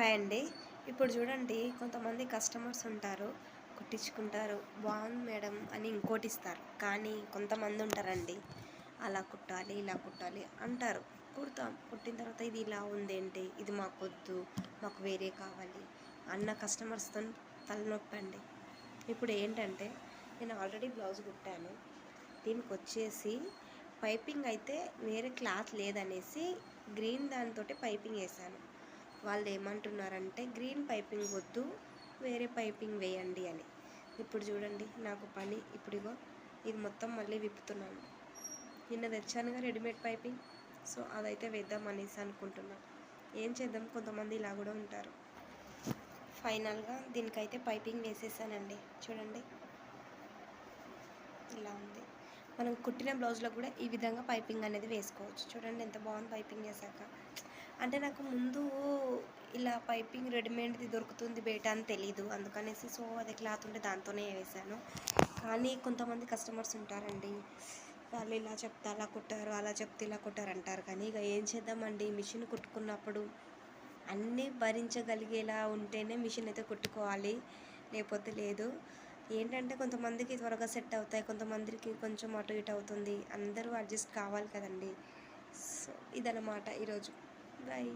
Hi అండి. ఇప్పుడు చూడండి కొంతమంది కస్టమర్స్ ఉంటారు కుట్టించుకుంటారు బాగుంది మేడం అని ఇంకోటి ఇస్తారు కానీ కొంతమంది ఉంటారండి అలా కుట్టాలి ఇలా కుట్టాలి అంటారు. కుడతాం. కుట్టిన తర్వాత ఇది ఇలా ఉందేంటి? ఇది మాకు వద్దు మాకు వేరే కావాలి అన్న కస్టమర్స్తో తలనొప్పి అండి ఇప్పుడు ఏంటంటే నేను ఆల్రెడీ బ్లౌజ్ కుట్టాను. దీనికి వచ్చేసి పైపింగ్ అయితే వేరే క్లాత్ లేదనేసి గ్రీన్ దానితోటి పైపింగ్ వేసాను. వాళ్ళు ఏమంటున్నారంటే గ్రీన్ పైపింగ్ వద్దు వేరే పైపింగ్ వేయండి అని. ఇప్పుడు చూడండి నాకు పని ఇప్పుడిగో ఇది మొత్తం మళ్ళీ విప్పుతున్నాను. నిన్న తెచ్చానుగా రెడీమేడ్ పైపింగ్ సో అదైతే వేద్దాం అనేసి అనుకుంటున్నాను ఏం చేద్దాం? కొంతమంది ఇలా కూడా ఉంటారు. ఫైనల్గా దీనికైతే పైపింగ్ వేసేసానండి. చూడండి. ఇలా ఉంది. మనం కుట్టిన బ్లౌజ్లో కూడా ఈ విధంగా పైపింగ్ అనేది వేసుకోవచ్చు. చూడండి ఎంత బాగుంది పైపింగ్ చేశాక. అంటే నాకు ముందు ఇలా పైపింగ్ రెడీమేడ్ది దొరుకుతుంది బయట అని తెలీదు. అందుకనేసి సో అది క్లాత్ ఉంటే దాంతోనే వేసాను. కానీ కొంతమంది కస్టమర్స్ ఉంటారండి. వాళ్ళు ఇలా చెప్తే అలా కుట్టారు అలా చెప్తే ఇలా కుట్టారు అంటారు. కానీ ఇక ఏం చేద్దామండి? మిషన్ కుట్టుకున్నప్పుడు అన్నీ భరించగలిగేలా ఉంటేనే మిషన్ అయితే కుట్టుకోవాలి. లేకపోతే లేదు. ఏంటంటే కొంతమందికి త్వరగా సెట్ అవుతాయి కొంతమందికి కొంచెం అటు ఇటు అవుతుంది. అందరూ అడ్జస్ట్ కావాలి కదండి. సో ఇదన్నమాట ఈరోజు. బాయ్